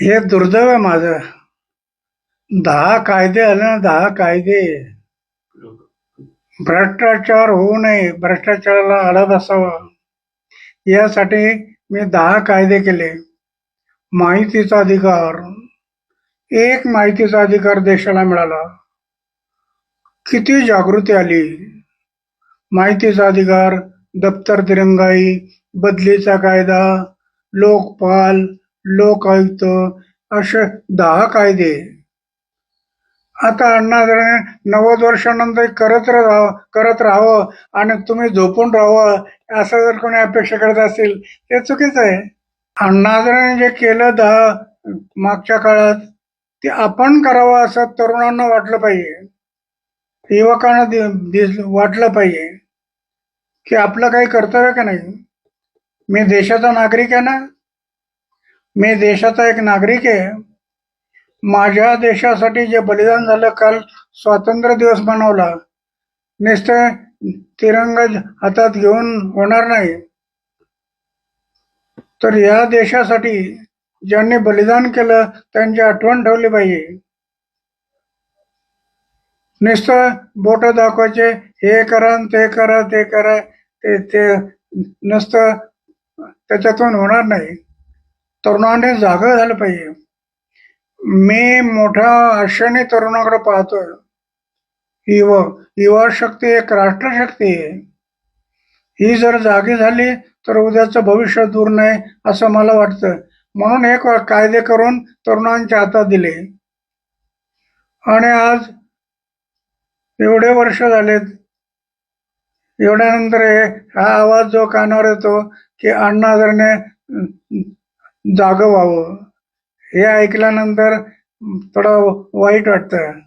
हे दुर्दैव आहे माझं. दहा कायदे आले ना दहा कायदे. भ्रष्टाचार होऊ नये भ्रष्टाचाराला आळा असावा यासाठी मी दहा कायदे केले. माहितीचा अधिकार. एक माहितीचा अधिकार देशाला मिळाला. किती जागृती आली. माहितीचा अधिकार दप्तर दिरंगाई बदलीचा कायदा लोकपाल लोक आयुक्त असे दहा कायदे. आता अण्णा नव्वद वर्षानंतर करत राहावं करत राहावं आणि तुम्ही झोपून राहावं असं जर कोणी अपेक्षा करत असेल ते चुकीचं आहे. अण्णादारांनी जे केलं दहा मागच्या काळात ते आपण करावं असं तरुणांना वाटलं पाहिजे. युवकांना दि- दिस- वाटलं पाहिजे. की आपलं काही कर्तव्य का नाही? मी देशाचा नागरिक आहे ना? मी देशाचा एक नागरिक आहे. माझ्या देशासाठी जे बलिदान झालं काल स्वातंत्र्य दिवस मनवला नुसतं तिरंगा हातात घेऊन होणार नाही. तर या देशासाठी ज्यांनी बलिदान केलं त्यांची आठवण ठेवली पाहिजे. नुसतं बोट दाखवायचे हे करा ते करा ते करा ते ते नुसतं त्याच्यातून होणार नाही. तरुणाने जाग झालं पाहिजे. मी मोठ्या आशेने तरुणाकडे पाहतोय. युवा युवा शक्ती एक राष्ट्रशक्ती आहे. ही जर जागी झाली तर उद्याचं भविष्य दूर नाही असं मला वाटतं. म्हणून हे कायदे करून तरुणांच्या हातात दिले. आणि आज एवढे वर्ष झालेत. एवढ्यानंतर हा आवाज जो कानावर येतो की अण्णा हजारेने जागं व्हावं. हे ऐकल्यानंतर थोडं वाईट वाटतं.